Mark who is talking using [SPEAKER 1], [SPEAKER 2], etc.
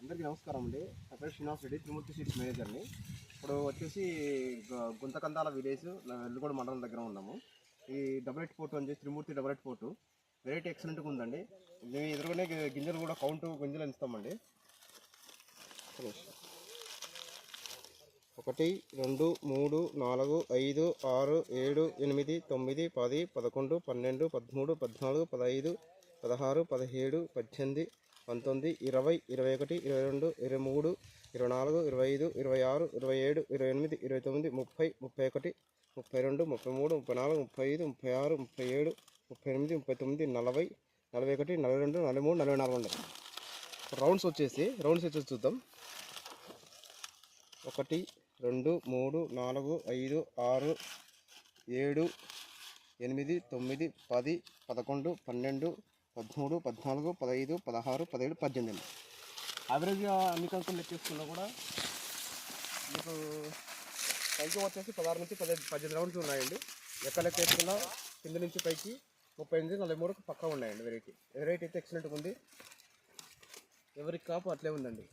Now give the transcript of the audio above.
[SPEAKER 1] అందరికీ నమస్కారం అండి. నా పేరు శ్రీనివాస్ రెడ్డి త్రిమూర్తి సిటీ మేనేజర్ని ఇప్పుడు వచ్చేసి గుంతకందాల విలేజ్ వెల్లుగూడ మండలం దగ్గర ఉన్నాము. ఈ డబల్ ఎయిట్ ఫోర్టు అని చెప్పి Trimurthy double eight forty variety ఎక్సలెంట్గా ఉందండి. మేము ఎదురుగానే గింజలు కూడా కౌంట్ గింజలు ఎంచుతామండి. ఒకటి రెండు మూడు నాలుగు ఐదు ఆరు ఏడు ఎనిమిది తొమ్మిది పది పదకొండు పన్నెండు పదమూడు పద్నాలుగు పదహైదు పదహారు పదిహేడు పద్దెనిమిది పంతొమ్మిది ఇరవై ఇరవై ఒకటి ఇరవై రెండు ఇరవై మూడు ఇరవై నాలుగు ఇరవై ఐదు ఇరవై ఆరు ఇరవై ఏడు ఇరవై ఎనిమిది ఇరవై తొమ్మిది ముప్పై ముప్పై ఒకటి ముప్పై రెండు ముప్పై మూడు ముప్పై నాలుగు ముప్పై ఐదు ముప్పై ఆరు ముప్పై ఏడు ముప్పై ఎనిమిది ముప్పై తొమ్మిది నలభై నలభై ఒకటి నలభై రెండు నలభై మూడు నలభై నాలుగు ఉండదు రౌండ్స్ వచ్చేసి రౌండ్స్ వచ్చేసి చూద్దాం. ఒకటి రెండు మూడు నాలుగు ఐదు ఆరు ఏడు ఎనిమిది తొమ్మిది పది పదకొండు పన్నెండు పదమూడు పద్నాలుగు పదహైదు పదహారు పదిహేడు పద్దెనిమిది. యావరేజ్గా అన్ని కంకులు లెక్కేసుకున్నా కూడా మీకు పైకి వచ్చేసి పదహారు నుంచి పదిహేను పద్దెనిమిది రౌండ్స్ ఉన్నాయండి. ఎక్కడ లెక్కేసుకున్నా కింద నుంచి పైకి ముప్పై ఎనిమిది నలభై మూడు పక్కా ఉన్నాయండి వెరైటీ వెరైటీ అయితే ఎక్సలెంట్గా ఉంది. ఎవరికి కాపు అట్లే ఉందండి.